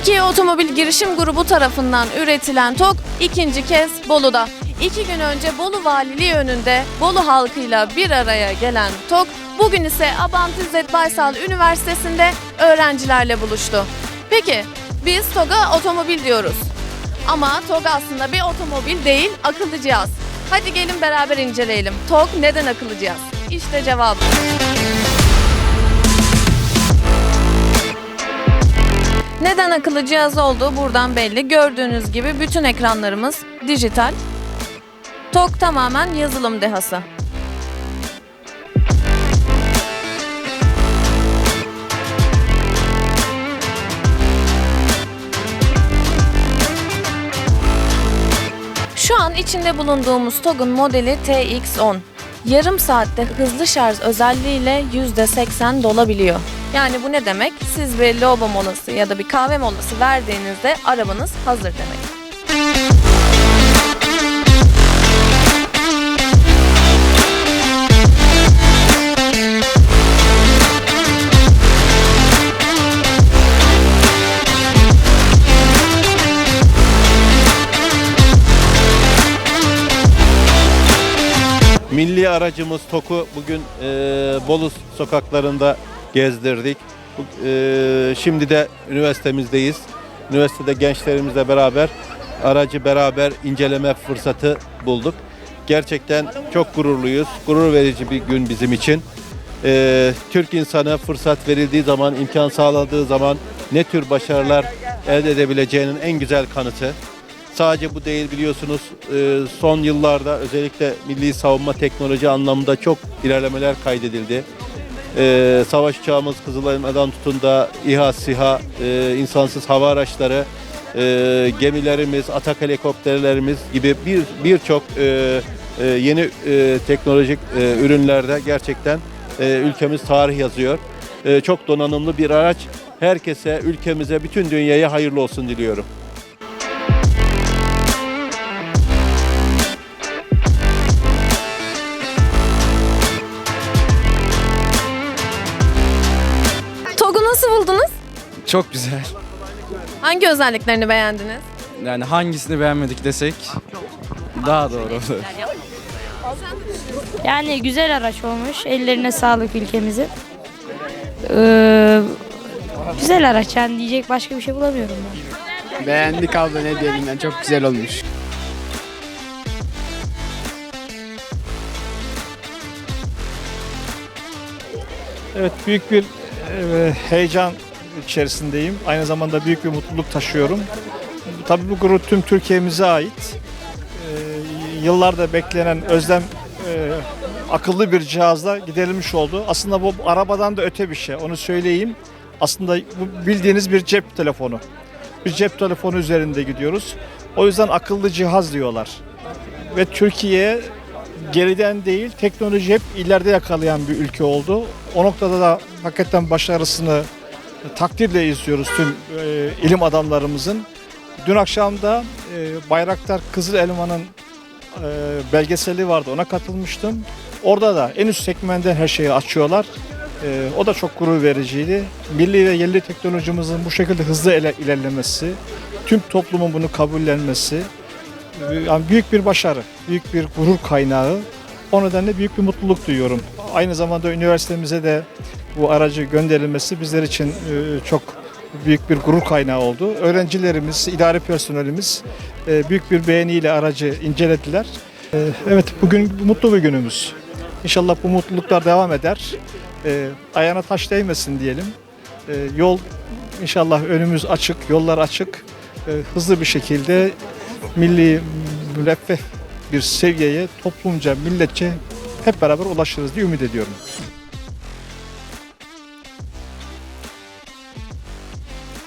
Türkiye Otomobil Girişim Grubu tarafından üretilen TOG ikinci kez Bolu'da. İki gün önce Bolu Valiliği önünde Bolu halkıyla bir araya gelen TOG bugün ise Abant İzzet Baysal Üniversitesi'nde öğrencilerle buluştu. Peki biz TOG'a otomobil diyoruz. Ama TOG aslında bir otomobil değil akıllı cihaz. Hadi gelin beraber inceleyelim. TOG neden akıllı cihaz? İşte cevabı. Neden akıllı cihaz olduğu buradan belli. Gördüğünüz gibi bütün ekranlarımız dijital. TOG tamamen yazılım dehası. Şu an içinde bulunduğumuz TOG'un modeli TX10. Yarım saatte hızlı şarj özelliğiyle %80 dolabiliyor. Yani bu ne demek? Siz bir lavabo molası ya da bir kahve molası verdiğinizde arabanız hazır demek. Milli aracımız TOK'u bugün e, Bolu sokaklarında gezdirdik. E, şimdi de üniversitemizdeyiz. Üniversitede gençlerimizle beraber aracı beraber inceleme fırsatı bulduk. Gerçekten çok gururluyuz. Gurur verici bir gün bizim için. E, Türk insanı fırsat verildiği zaman, imkan sağladığı zaman ne tür başarılar elde edebileceğinin en güzel kanıtı. Sadece bu değil biliyorsunuz e, son yıllarda özellikle milli savunma teknoloji anlamında çok ilerlemeler kaydedildi. E, Savaş uçağımız Kızılay'dan tutun da İHA, SİHA, e, insansız hava araçları, gemilerimiz, atak helikopterlerimiz gibi bir birçok yeni teknolojik ürünlerde gerçekten ülkemiz tarih yazıyor. Çok donanımlı bir araç. Herkese, ülkemize, bütün dünyaya hayırlı olsun diliyorum. Çok güzel. Hangi özelliklerini beğendiniz? Yani hangisini beğenmedik desek daha doğru olur. Yani güzel araç olmuş. Ellerine sağlık ülkemizin. Ee, güzel araç yani diyecek başka bir şey bulamıyorum ben. Beğendik abla ne diyelim yani çok güzel olmuş. Evet büyük bir e, heyecan içerisindeyim. Aynı zamanda büyük bir mutluluk taşıyorum. Tabii bu gurur tüm Türkiye'mize ait. E, yıllarda beklenen özlem e, akıllı bir cihazla giderilmiş oldu. Aslında bu arabadan da öte bir şey. Onu söyleyeyim. Aslında bu bildiğiniz bir cep telefonu. Bir cep telefonu üzerinde gidiyoruz. O yüzden akıllı cihaz diyorlar. Ve Türkiye geriden değil teknoloji hep ileride yakalayan bir ülke oldu. O noktada da hakikaten başarısını takdirle izliyoruz tüm e, ilim adamlarımızın. Dün akşam da e, Bayraktar Kızıl Elma'nın e, belgeseli vardı ona katılmıştım. Orada da en üst segmentten her şeyi açıyorlar. E, o da çok gurur vericiydi. Milli ve yerli teknolojimizin bu şekilde hızlı ele- ilerlemesi, tüm toplumun bunu kabullenmesi, yani büyük bir başarı, büyük bir gurur kaynağı. O nedenle büyük bir mutluluk duyuyorum. Aynı zamanda üniversitemize de bu aracı gönderilmesi bizler için e, çok büyük bir gurur kaynağı oldu. Öğrencilerimiz, idari personelimiz e, büyük bir beğeniyle aracı incelediler. E, Evet, bugün mutlu bir günümüz. İnşallah bu mutluluklar devam eder. Ayağına taş değmesin diyelim. Yol inşallah önümüz açık, yollar açık. Hızlı bir şekilde milli müreffeh bir seviyeye toplumca, milletçe hep beraber ulaşırız diye ümit ediyorum.